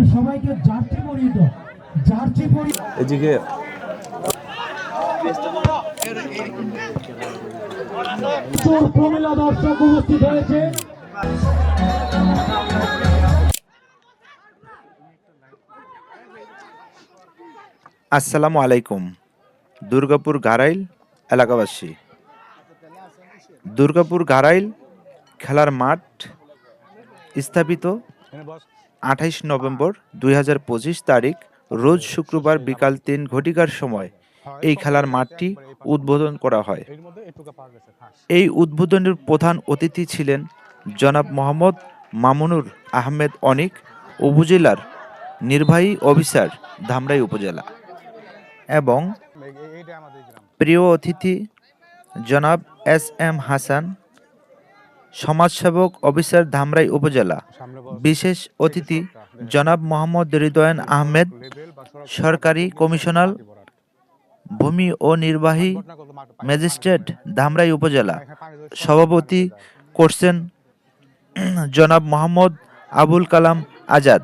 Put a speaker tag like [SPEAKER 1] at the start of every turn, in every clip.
[SPEAKER 1] আমি সবাইকে জার্সি পরিয়ে দাও জার্সি পরিয়ে
[SPEAKER 2] এদিকে
[SPEAKER 1] চোর প্রমিলা দর্শক উপস্থিত হয়েছে।
[SPEAKER 2] আসসালামু আলাইকুম। দুর্গাপুর গারাইল এলাকাবাসী। দুর্গাপুর গারাইল খেলার মাঠ স্থাপিত। আঠাইশ নভেম্বর দুই হাজার পঁচিশ তারিখ, রোজ শুক্রবার বিকাল তিন ঘটিকার সময় এই খেলার মাঠটি উদ্বোধন করা হয়। এই উদ্বোধনের প্রধান অতিথি ছিলেন জনাব মোহাম্মদ মামুনুর আহমেদ অনিক উপজেলার নির্বাহী অফিসার ধামরাই উপজেলা এবং প্রিয় অতিথি জনাব এস এম হাসান সমাজসেবক অফিসার ধামরাই উপজেলা। বিশেষ অতিথি জনাব মোহাম্মদ হৃদয়ন আহমেদ, সরকারি কমিশনার, ভূমি ও নির্বাহী ম্যাজিস্ট্রেট ধামরাই উপজেলা। সভাপতি করছেন জনাব মোহাম্মদ আবুল কালাম আজাদ।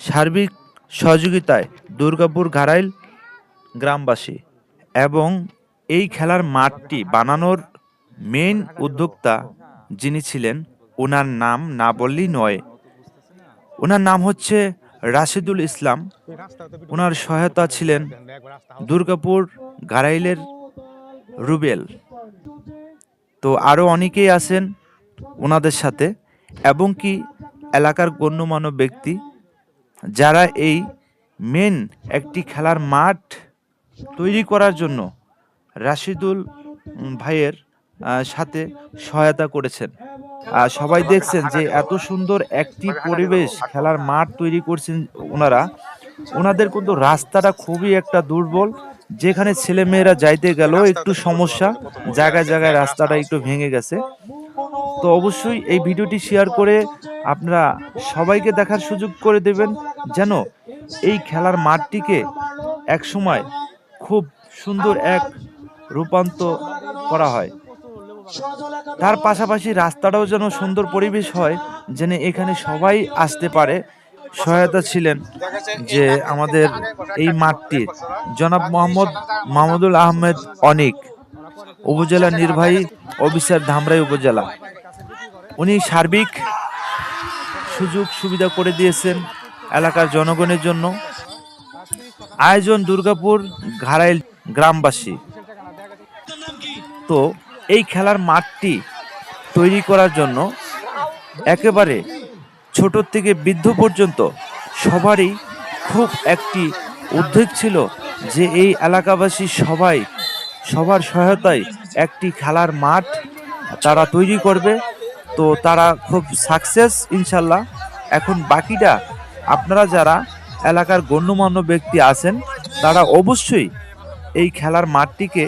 [SPEAKER 2] সার্বিক সহযোগিতায় দুর্গাপুর ঘারাইল গ্রামবাসী এবং এই খেলার মাঠটি বানানোর মেইন উদ্যোক্তা যিনি ছিলেন ওনার নাম না বললেই নয়। ওনার নাম হচ্ছে রাশিদুল ইসলাম। ওনার সহায়তা ছিলেন দুর্গাপুর গারাইলের রুবেল। তো আরও অনেকেই আছেন ওনাদের সাথে, এবং কি এলাকার গণ্যমান্য ব্যক্তি যারা এই মেন একটি খেলার মাঠ তৈরি করার জন্য রাশিদুল ভাইয়ের সাথে সহায়তা করেছেন। আর সবাই দেখছেন যে এত সুন্দর একটি পরিবেশ খেলার মাঠ তৈরি করছেন ওনারা। ওনাদের কিন্তু রাস্তাটা খুবই একটা দুর্বল, যেখানে ছেলে মেয়েরা যাইতে গেল একটু সমস্যা, জায়গায় জায়গায় রাস্তাটা একটু ভেঙে গেছে। তো অবশ্যই এই ভিডিওটি শেয়ার করে আপনারা সবাইকে দেখার সুযোগ করে দেবেন, যেন এই খেলার মাঠটিকে এক সময় খুব সুন্দর এক রূপান্তর করা হয়। তার পাশাপাশি রাস্তাটাও যেন সুন্দর পরিবেশ হয় যেন এখানে সবাই আসতে পারে। সহায়তা ছিলেন যে আমাদের এই মাঠটির। জনাব মোহাম্মদ মাহমুদুল আহমেদ অনিক উপজেলা নির্বাহী অফিসার ধামরাই উপজেলা। উনি সার্বিক সুযোগ সুবিধা করে দিয়েছেন এলাকার জনগণের জন্য। আয়োজন দুর্গাপুর ঘাড়াইল গ্রামবাসী। তো এই খেলার মাঠটি তৈরি করার জন্য একেবারে ছোট থেকে বৃদ্ধ পর্যন্ত সবারই খুব একটি উদ্বেগ ছিল যে এই এলাকাবাসী সবাই, সবার সহায়তায় একটি খেলার মাঠ তারা তৈরি করবে। তো তারা খুব সাকসেস ইনশাল্লাহ। এখন বাকিটা আপনারা যারা এলাকার গণ্যমান্য ব্যক্তি আছেন, তারা অবশ্যই এই খেলার মাঠটিকে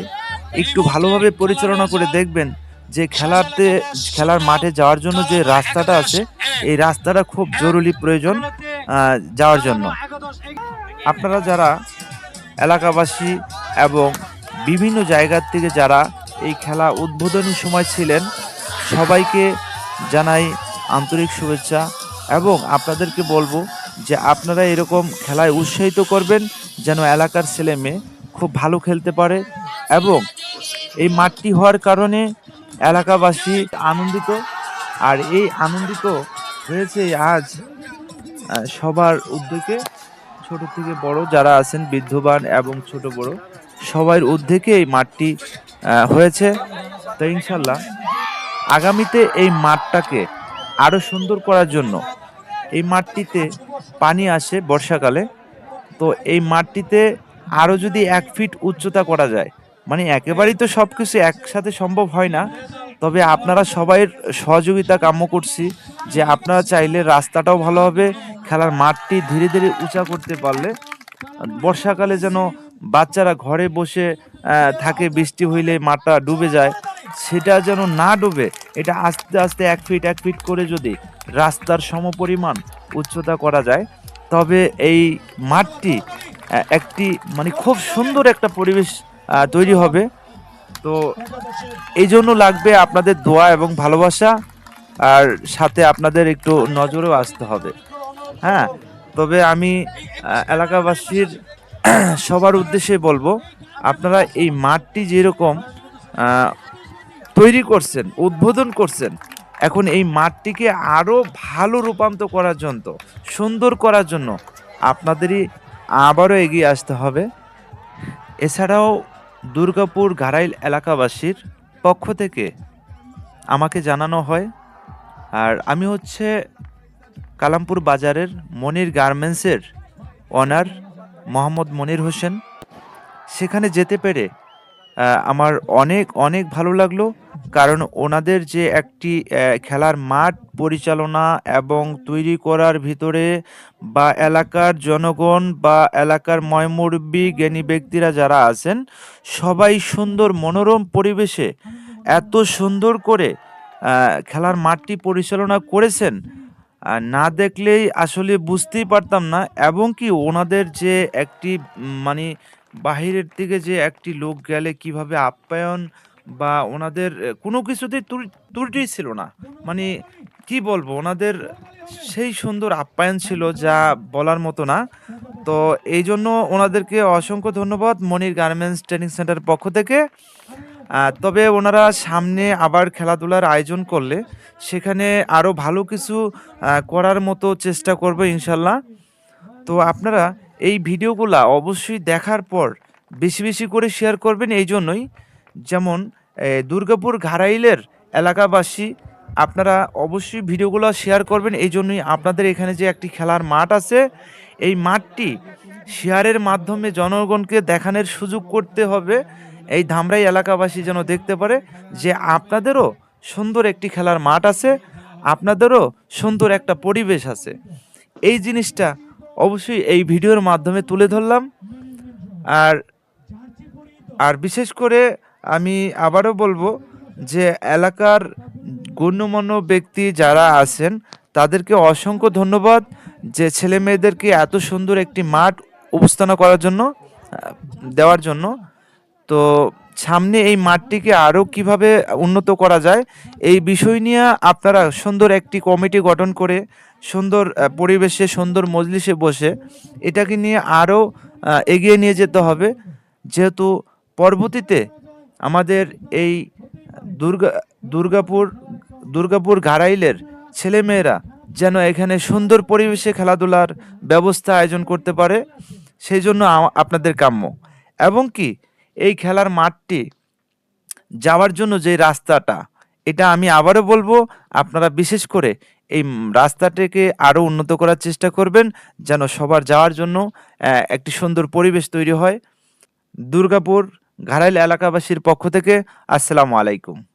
[SPEAKER 2] একটু ভালোভাবে পরিচালনা করে দেখবেন যে খেলাতে, খেলার মাঠে যাওয়ার জন্য যে রাস্তাটা আছে, এই রাস্তাটা খুব জরুরি প্রয়োজন যাওয়ার জন্য। আপনারা যারা এলাকাবাসী এবং বিভিন্ন জায়গার থেকে যারা এই খেলা উদ্বোধনী সময় ছিলেন, সবাইকে জানাই আন্তরিক শুভেচ্ছা এবং আপনাদেরকে বলব যে আপনারা এরকম খেলায় উৎসাহিত করবেন যেন এলাকার ছেলে মেয়ে খুব ভালো খেলতে পারে এবং এই মাঠটি হওয়ার কারণে এলাকাবাসী আনন্দিত, আর এই আনন্দিত হয়েছে আজ সবার উদ্যোগে ছোট থেকে বড় যারা আছেন, বৃদ্ধবান এবং ছোট বড়, সবার উদ্যোগে এই মাঠটি হয়েছে। তো ইনশাল্লাহ আগামীতে এই মাঠটাকে আরও সুন্দর করার জন্য এই মাঠটিতে পানি আসে বর্ষাকালে। তো এই মাঠটিতে আরও যদি এক ফিট উচ্চতা করা যায় মানে একেবারেই তো সব কিছু একসাথে সম্ভব হয় না। তবে আপনারা সবাই সহযোগিতা কাম্য করছি যে আপনারা চাইলে রাস্তাটাও ভালো হবে, খেলার মাঠটি ধীরে ধীরে উঁচা করতে পারলে বর্ষাকালে যেন বাচ্চারা ঘরে বসে থাকে, বৃষ্টি হইলে মাঠটা ডুবে যায়, সেটা যেন না ডুবে, এটা আস্তে আস্তে এক ফিট এক ফিট করে যদি রাস্তার সমপরিমাণ উচ্চতা করা যায়, তবে এই মাঠটি একটি মানে খুব সুন্দর একটা পরিবেশ তৈরি হবে। তো এই জন্য লাগবে আপনাদের দোয়া এবং ভালোবাসা, আর সাথে আপনাদের একটু নজরেও আসতে হবে। হ্যাঁ তবে আমি এলাকাবাসীর সবার উদ্দেশ্যে বলব, আপনারা এই মাঠটি যেরকম তৈরি করছেন, উদ্বোধন করছেন, এখন এই মাঠটিকে আরও ভালো রূপান্তর করার জন্য, সুন্দর করার জন্য আপনাদেরই আবারও এগিয়ে আসতে হবে। এছাড়াও দুর্গাপুর ঘারাইল এলাকাবাসীর পক্ষ থেকে আমাকে জানানো হয়। আর আমি হচ্ছে কালামপুর বাজারের মনির গার্মেন্টসের অনার মোহাম্মদ মনির হোসেন। সেখানে যেতে পেরে আমার অনেক অনেক ভালো লাগল। কারণ ওনাদের যে একটি খেলার মাঠ পরিচালনা এবং তৈরি করার ভিতরে বা এলাকার জনগণ বা এলাকার ময়মুরব্বী জ্ঞানী ব্যক্তিরা যারা আছেন, সবাই সুন্দর মনোরম পরিবেশে এত সুন্দর করে খেলার মাঠটি পরিচালনা করেছেন। না দেখলেই আসলে বুঝতেই পারতাম না এবং কি ওনাদের যে একটি মানে বাহিরের থেকে যে একটি লোক গেলে কীভাবে আপ্যায়ন বা ওনাদের কোনো কিছুতেই ত্রুটি ছিল না। মানে কি বলব, ওনাদের সেই সুন্দর আপ্যায়ন ছিল যা বলার মতো না। তো এই জন্য ওনাদেরকে অসংখ্য ধন্যবাদ মনির গার্মেন্টস ট্রেনিং সেন্টার পক্ষ থেকে। তবে ওনারা সামনে আবার খেলাধুলার আয়োজন করলে সেখানে আরও ভালো কিছু করার মতো চেষ্টা করব ইনশাল্লাহ। তো আপনারা এই ভিডিওগুলা অবশ্যই দেখার পর বেশি বেশি করে শেয়ার করবেন এই জন্যই। যেমন দুর্গাপুর ঘারাইলের এলাকাবাসী, আপনারা অবশ্যই ভিডিওগুলো শেয়ার করবেন। এই জন্যই আপনাদের এখানে যে একটি খেলার মাঠ আছে, এই মাঠটি শেয়ারের মাধ্যমে জনগণকে দেখানোর সুযোগ করতে হবে। এই ধামরাই এলাকাবাসী যেন দেখতে পারে যে আপনাদেরও সুন্দর একটি খেলার মাঠ আছে, আপনাদেরও সুন্দর একটা পরিবেশ আছে। এই জিনিসটা অবশ্যই এই ভিডিওর মাধ্যমে তুলে ধরলাম। আর আর বিশেষ করে আমি আবারও বলব যে এলাকার গণ্যমান্য ব্যক্তি যারা আছেন, তাদেরকে অসংখ্য ধন্যবাদ যে ছেলে মেয়েদেরকে এত সুন্দর একটি মাঠ উপস্থাপনা করার জন্য দেওয়ার জন্য। তো সামনে এই মাঠটিকে আরও কীভাবে উন্নত করা যায়, এই বিষয় নিয়ে আপনারা সুন্দর একটি কমিটি গঠন করে, সুন্দর পরিবেশে, সুন্দর মজলিসে বসে এটাকে নিয়ে আরও এগিয়ে নিয়ে যেতে হবে। যেহেতু পরবর্তীতে আমাদের এই দুর্গা, দুর্গাপুর দুর্গাপুর ঘারাইলের ছেলেমেয়েরা যেন এখানে সুন্দর পরিবেশে খেলাধুলার ব্যবস্থা আয়োজন করতে পারে, সেই জন্য আপনাদের কাম্য। এবং কি, এই খেলার মাঠটি যাওয়ার জন্য যে রাস্তাটা, এটা আমি আবারও বলব, আপনারা বিশেষ করে এই রাস্তাটিকে আরও উন্নত করার চেষ্টা করবেন, যেন সবার যাওয়ার জন্য একটি সুন্দর পরিবেশ তৈরি হয়। দুর্গাপুর ঘারাইল এলাকাবাসীর পক্ষ থেকে আসসালামু আলাইকুম।